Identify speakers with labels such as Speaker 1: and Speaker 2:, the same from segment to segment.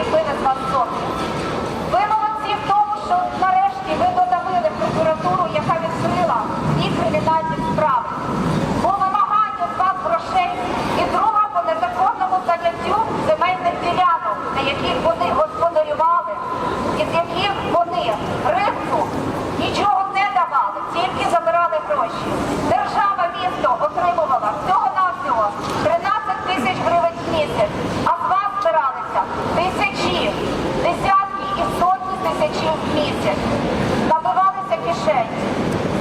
Speaker 1: зліпили з вас зовні. Ви молодці в тому, що нарешті ви додавили прокуратуру, яка відкрила і кримінальні справи. По вимагання з вас грошей і друга по незаконному заняттю земельних ділянок, на яких вони господарювали, і з яких вони ринку нічого не давали, тільки забирали гроші. Держава місто отримувала всього-навсього 13 тисяч гривень в місяць, а з вас збиралися тисячі, десятки і сотні в місяць. Набивалися кишені.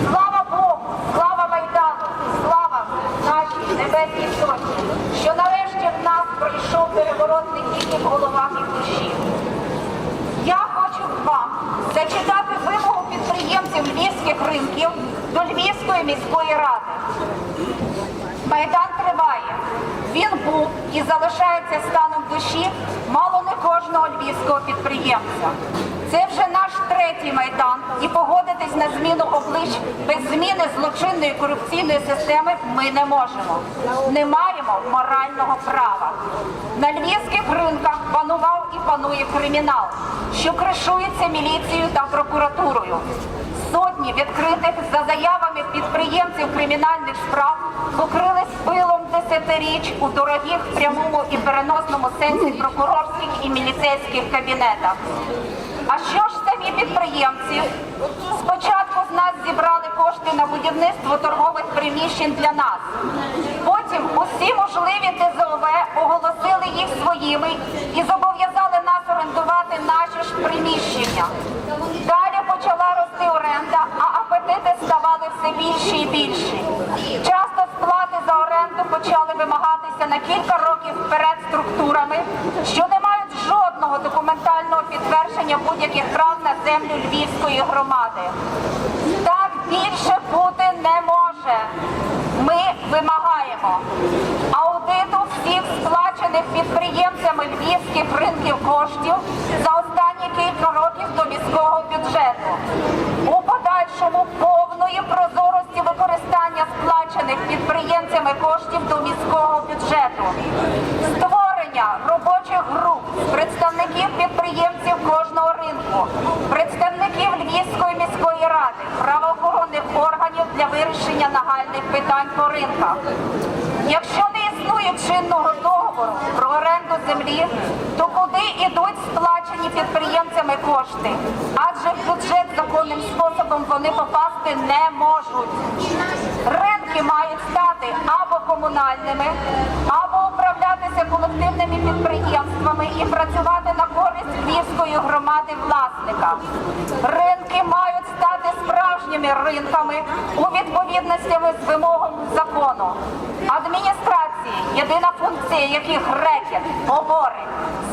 Speaker 1: Слава Богу, слава Майдану, слава нашій небесній сотні, що нарешті в нас пройшов переворот не тільки в головах і в душі. Я хочу вам зачитати вимогу підприємців львівських ринків до Львівської міської ради. Майдан триває. Він був і залишається станом душі мало кожного львівського підприємця. Це вже наш третій майдан, і погодитись на зміну облич без зміни злочинної корупційної системи ми не можемо. Не маємо морального права. На львівських ринках панував і панує кримінал, що кришується міліцією та прокуратурою. Сотні відкритих за заявами підприємців кримінальних справ покрились пилом десятиріч у дорогих в прямому і переносному сенсі прокурорських і міліцейських кабінетах. А що ж самі підприємці? Спочатку з нас зібрали кошти на будівництво торгових приміщень для нас. Потім усі можливі ТЗОВ оголосили їх своїми і зобов'язали нас орендувати наші ж приміщення. Почали вимагатися на кілька років вперед структурами, що не мають жодного документального підтвердження будь-яких прав на землю Львівської громади. Так більше бути не може. Ми вимагаємо аудиту всіх сплачених підприємцями львівських ринків коштів за останні кілька років до міського бюджету. У подальшому повної прозорості використання сплачених підприємцями коштів до міського бюджету. Створення робочих груп з представників підприємців кожного ринку, представників Львівської міської ради, правоохоронних органів для вирішення нагальних питань по ринках. Якщо не існує чинного договору про оренду землі, то куди йдуть сплачені підприємцями кошти? Адже в бюджет законним способом вони попасти не можуть. Ринки мають стати або комунальними, або управлятися колективними підприємствами і працювати на користь львівської громади власника. Ринки мають стати справжніми ринками у відповідностями з вимогами закону. Адміністрації, єдина функція яких рекет, побори,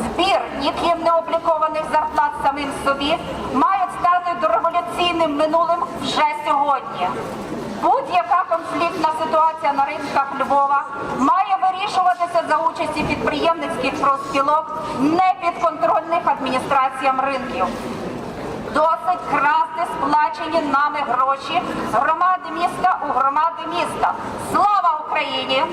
Speaker 1: збір ніким не облікованих зарплат самим собі, мають стати дореволюційним минулим вже сьогодні. Будь-яка конфліктна ситуація на ринках Львова має вирішуватися за участі підприємницьких профспілок, не підконтрольних адміністраціям ринків. Досить красти сплачені нами гроші громади міста у громади міста. Слава Україні!